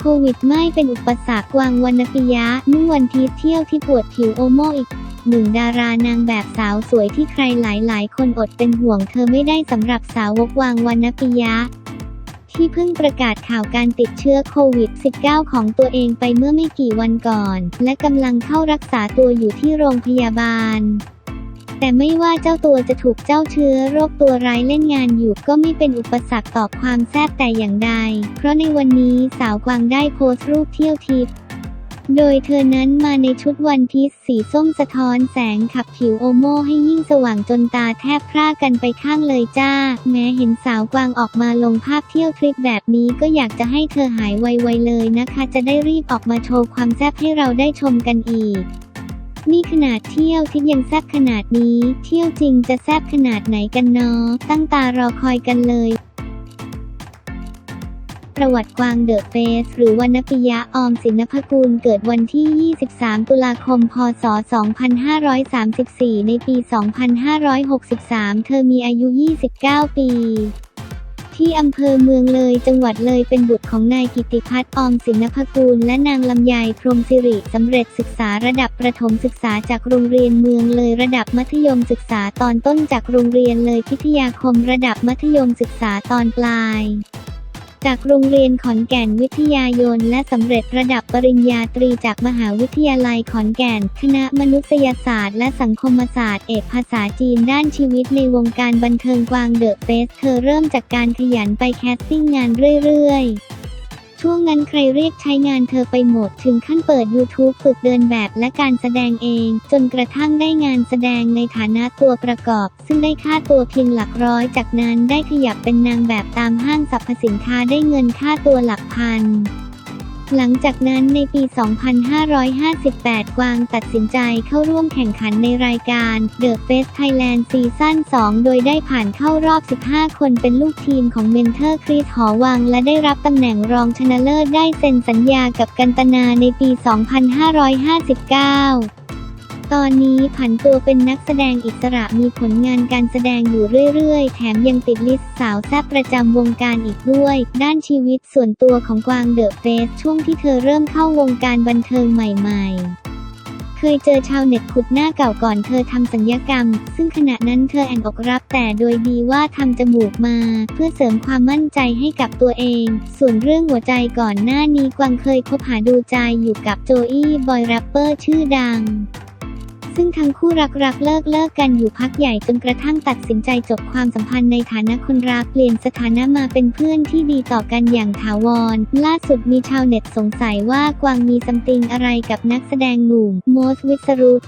โควิดไม่เป็นอุปสรรคกวางวรรณปิยะนุ่งวันทีเที่ยวที่ปวดผิวโอโมอีกหนึ่งดารานางแบบสาวสวยที่ใครหลายๆ คนอดเป็นห่วงเธอไม่ได้สำหรับสาวกวางวรรณปิยะ ที่เพิ่งประกาศข่าวการติดเชื้อโควิด -19 ของตัวเองไปเมื่อไม่กี่วันก่อน และกำลังเข้ารักษาตัวอยู่ที่โรงพยาบาล แต่ไม่ว่าเจ้าตัวจะถูกเจ้าเชื้อโรคตัวร้ายเล่นงานอยู่ก็ไม่เป็นอุปสรรคต่อความแซ่บแต่อย่างใด เพราะในวันนี้สาวกวางได้โพสต์รูปเที่ยวทิพย์โดยเธอนั้นมาในชุดวันพีซสีส้มสะท้อนแสงขับผิวโอโมให้ยิ่งสว่างจนตาแทบพร่ากันไปข้างเลยจ้า แม้เห็นสาวกวางออกมาลงภาพเที่ยวทริปแบบนี้ก็อยากจะให้เธอหายไวๆเลยนะคะ จะได้รีบออกมาโชว์ความแซ่บให้เราได้ชมกันอีก นี่ขนาดเที่ยวทิพยังแซ่บขนาดนี้ เที่ยวจริงจะแซ่บขนาดไหนกันเนาะตั้งตารอคอยกันเลย ประวัติกวางเดอะเฟสหรือวรรณปิยะออมสินพกุลเกิดวันที่ 23 ตุลาคม พศ 2534 ในปี 2563 เธอมีอายุ 29 ปี ที่อำเภอเมืองเลยจังหวัดเลยเป็นบุตรของนายกิติพัฒน์ออมสินพกูล และนางลำไยพรหมสิริสำเร็จศึกษาระดับประถมศึกษาจากโรงเรียนเมืองเลยระดับมัธยมศึกษาตอนต้นจากโรงเรียนเลยพิทยาคมระดับมัธยมศึกษาตอนปลาย จากโรงเรียนขอนแก่นวิทยายน และสำเร็จระดับปริญญาตรีจากมหาวิทยาลัยขอนแก่น คณะมนุษยศาสตร์และสังคมศาสตร์ เอกภาษาจีนด้านชีวิตในวงการบันเทิงกวางเดอะเฟส เธอเริ่มจากการขยันไปแคสติ้งงานเรื่อยๆ ช่วงนั้นใครเรียกใช้งานเธอไปหมด ถึงขั้นเปิด YouTube ฝึกเดินแบบและการแสดงเอง จนกระทั่งได้งานแสดงในฐานะตัวประกอบ ซึ่งได้ค่าตัวเพียงหลักร้อย จากนั้นได้ขยับเป็นนางแบบตามห้างสรรพสินค้าได้เงินค่าตัวหลักพัน หลังจากนั้นในปี 2558 กวางตัดสินใจเข้าร่วมแข่งขันในรายการ The Face Thailand ซีซั่น2 โดยได้ผ่านเข้ารอบ 15 คนเป็นลูกทีมของเมนเทอร์คริสหอวัง และได้รับตำแหน่งรองชนะเลิศได้เซ็นสัญญากับกันตนาในปี 2559 ตอนนี้ผันตัวเป็นนักแสดงอิสระมีผลงานการแสดงอยู่เรื่อยๆ แถมยังติดลิสต์สาวแซ่บประจำวงการอีกด้วย ด้านชีวิตส่วนตัวของกวางเดอะเฟสช่วงที่เธอเริ่มเข้าวงการบันเทิงใหม่ๆเคยเจอชาวเน็ตขุดหน้าเก่าก่อนเธอทำสัญญกรรม ซึ่งขณะนั้นเธอแอนอกรับแต่โดยดีว่าทำจมูกมา เพื่อเสริมความมั่นใจให้กับตัวเอง ส่วนเรื่องหัวใจก่อนหน้านี้กวางเคยคบหาดูใจอยู่กับโจอี้บอยแรปเปอร์ชื่อดัง ซึ่งทั้งคู่รักรักเลิกเลิกกันอยู่พักใหญ่จนกระทั่งตัดสินใจจบความสัมพันธ์ในฐานะคนรักเปลี่ยนสถานะมาเป็นเพื่อนที่ดีต่อกันอย่างถาวร ล่าสุดมีชาวเน็ตสงสัยว่ากวางมีซัมติงอะไรกับนักแสดงหนุ่มโมสวิสรุต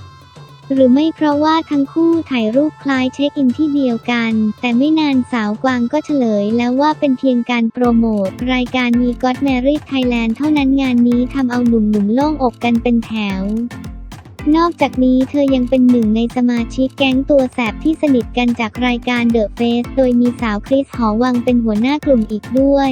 หรือไม่เพราะว่าทั้งคู่ถ่ายรูปคล้ายเช็คอินที่เดียวกัน แต่ไม่นานสาวกวางก็เฉลยแล้วว่าเป็นเพียงการโปรโมท รายการมีก็ t แมรี่ไทยแลนด์เท่านั้นงานนี้ทำเอาหนุ่มๆโล่งอกกันเป็นแถว นอกจากนี้เธอยังเป็นหนึ่งในสมาชิกแก๊งตัวแสบที่สนิทกันจากรายการเดอะเฟสโดยมีสาวคริสหอวังเป็นหัวหน้ากลุ่มอีกด้วย